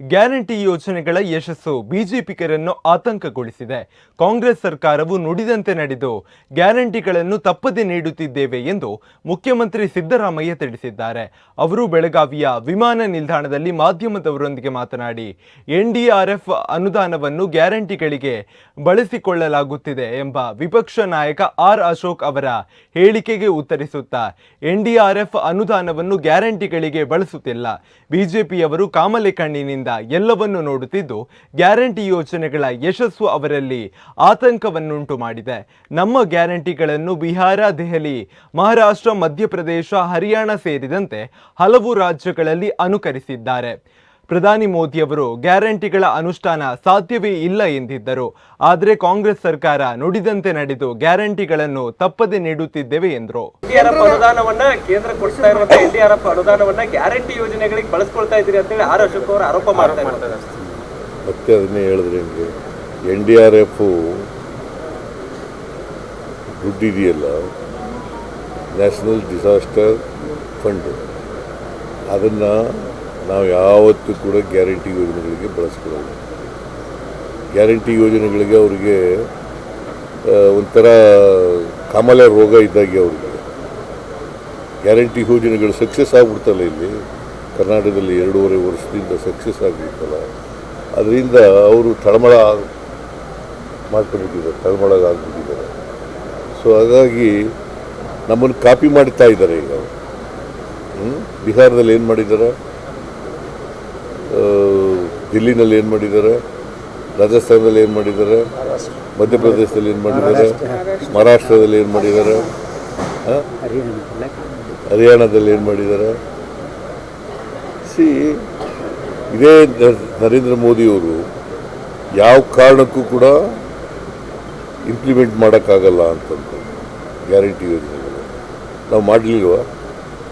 Guarantee ಯೋಜನೆಗಳ ಯಶಸ್ಸು ಬಿಜೆಪಿಕರನ್ನು ಆತಂಕಗೊಳಿಸಿದೆ. ಕಾಂಗ್ರೆಸ್ ಸರ್ಕಾರವು ನುಡಿದಂತೆ ನಡೆದು ಗ್ಯಾರಂಟಿಗಳನ್ನು ತಪ್ಪದೆ ನೀಡುತ್ತಿದ್ದೇವೆ ಎಂದು ಮುಖ್ಯಮಂತ್ರಿ ಸಿದ್ದರಾಮಯ್ಯ ತಿಳಿಸಿದ್ದಾರೆ. ಅವರು ಬೆಳಗಾವಿಯ ವಿಮಾನ ನಿಲ್ದಾಣದಲ್ಲಿ ಮಾಧ್ಯಮದವರೊಂದಿಗೆ ಮಾತನಾಡಿ, ಎನ್ಡಿಆರ್ಎಫ್ ಅನುದಾನವನ್ನು ಗ್ಯಾರಂಟಿಗಳಿಗೆ ಬಳಸಿಕೊಳ್ಳಲಾಗುತ್ತಿದೆ ಎಂಬ ವಿಪಕ್ಷ ನಾಯಕ ಆರ್ ಅಶೋಕ್ ಅವರ ಹೇಳಿಕೆಗೆ ಉತ್ತರಿಸುತ್ತಾ, ಎನ್ಡಿಆರ್ಎಫ್ ಅನುದಾನವನ್ನು ಗ್ಯಾರಂಟಿಗಳಿಗೆ ಬಳಸುತ್ತಿಲ್ಲ. ಬಿಜೆಪಿಯವರು ಕಾಮಲೆ ಕಣ್ಣಿನಿಂದ ಎಲ್ಲವನ್ನು ನೋಡುತ್ತಿದ್ದು ಗ್ಯಾರಂಟಿ ಯೋಜನೆಗಳ ಯಶಸ್ಸು ಅವರಲ್ಲಿ ಆತಂಕವನ್ನುಂಟು ಮಾಡಿದೆ. ನಮ್ಮ ಗ್ಯಾರಂಟಿಗಳನ್ನು ಬಿಹಾರ, ದೆಹಲಿ, ಮಹಾರಾಷ್ಟ್ರ, ಮಧ್ಯಪ್ರದೇಶ, ಹರಿಯಾಣ ಸೇರಿದಂತೆ ಹಲವು ರಾಜ್ಯಗಳಲ್ಲಿ ಅನುಕರಿಸಿದ್ದಾರೆ. ಪ್ರಧಾನಿ ಮೋದಿಯವರು ಗ್ಯಾರಂಟಿಗಳ ಅನುಷ್ಠಾನ ಸಾಧ್ಯವೇ ಇಲ್ಲ ಎಂದಿದ್ದರು. ಆದರೆ ಕಾಂಗ್ರೆಸ್ ಸರ್ಕಾರ ನುಡಿದಂತೆ ನಡೆದು ಗ್ಯಾರಂಟಿಗಳನ್ನು ತಪ್ಪದೆ ನೀಡುತ್ತಿದ್ದೇವೆ ಎಂದರು. ಅನುದಾನವನ್ನ ಕೇಂದ್ರ ಕೊಡ್ತಾ ಇರುವಂತ ಎನ್ಡಿಆರ್ಎಫ್ ಅನುದಾನವನ್ನ ಗ್ಯಾರಂಟಿ ಯೋಜನೆಗಳಿಗೆ ಬಳಸ್ಕೊಳ್ತಾ ಇದ್ದೀರಿ ಅಂತೇಳಿ ಆರ್ ಅಶೋಕ್ ಅವರು ಆರೋಪ ಮಾಡ್ತಾ ಇದ್ದಾರೆ. ಮತ್ತೆ ಅದನ್ನೇ ಹೇಳಿದ್ರೆ N D R F ದುಡ್ಡಿದೆಯಲ್ಲ? National disaster fund. ಅದನ್ನು ನಾವು ಯಾವತ್ತೂ ಕೂಡ ಗ್ಯಾರಂಟಿ ಯೋಜನೆಗಳಿಗೆ ಬಳಸ್ಕೊಳ್ಳೋದು ಗ್ಯಾರಂಟಿ ಯೋಜನೆಗಳಿಗೆ ಅವರಿಗೆ ಒಂಥರ ಕಾಮಲೆ ರೋಗ ಇದ್ದಾಗೆ ಅವರಿಗೆ. ಗ್ಯಾರಂಟಿ ಯೋಜನೆಗಳು ಸಕ್ಸಸ್ ಆಗ್ಬಿಡ್ತಲ್ಲ ಇಲ್ಲಿ. ಕರ್ನಾಟಕದಲ್ಲಿ ಎರಡೂವರೆ ವರ್ಷದಿಂದ ಸಕ್ಸಸ್ ಆಗಿಬಿಡ್ತಲ್ಲ. ಅದರಿಂದ ಅವರು ತಳಮಳ ಮಾಡ್ಕೊಂಡ್ಬಿಟ್ಟಿದ್ದಾರೆ, ತಳಮಳಗಾಗ್ಬಿಟ್ಟಿದ್ದಾರೆ. ಸೊ, ಹಾಗಾಗಿ ನಮ್ಮನ್ನು ಕಾಪಿ ಮಾಡ್ತಾ ಇದ್ದಾರೆ ಈಗ? ಬಿಹಾರದಲ್ಲಿ ಏನು ಮಾಡಿದ್ದಾರೆ? ದಿಲ್ಲಿನಲ್ಲಿ ಏನು ಮಾಡಿದ್ದಾರೆ? ರಾಜಸ್ಥಾನದಲ್ಲಿ ಏನು ಮಾಡಿದ್ದಾರೆ? ಮಧ್ಯಪ್ರದೇಶದಲ್ಲಿ ಏನು ಮಾಡಿದ್ದಾರೆ? ಮಹಾರಾಷ್ಟ್ರದಲ್ಲಿ ಏನು ಮಾಡಿದ್ದಾರೆ? ಹರಿಯಾಣದಲ್ಲಿ ಏನು ಮಾಡಿದ್ದಾರೆ? ಸಿ, ಇದೇ ನರೇಂದ್ರ ಮೋದಿಯವರು ಯಾವ ಕಾರಣಕ್ಕೂ ಕೂಡ ಇಂಪ್ಲಿಮೆಂಟ್ ಮಾಡೋಕ್ಕಾಗಲ್ಲ ಅಂತಂದು ಗ್ಯಾರಂಟಿ ಯೋಜನೆಗಳು. ನಾವು ಮಾಡಲಿಲ್ವಾ?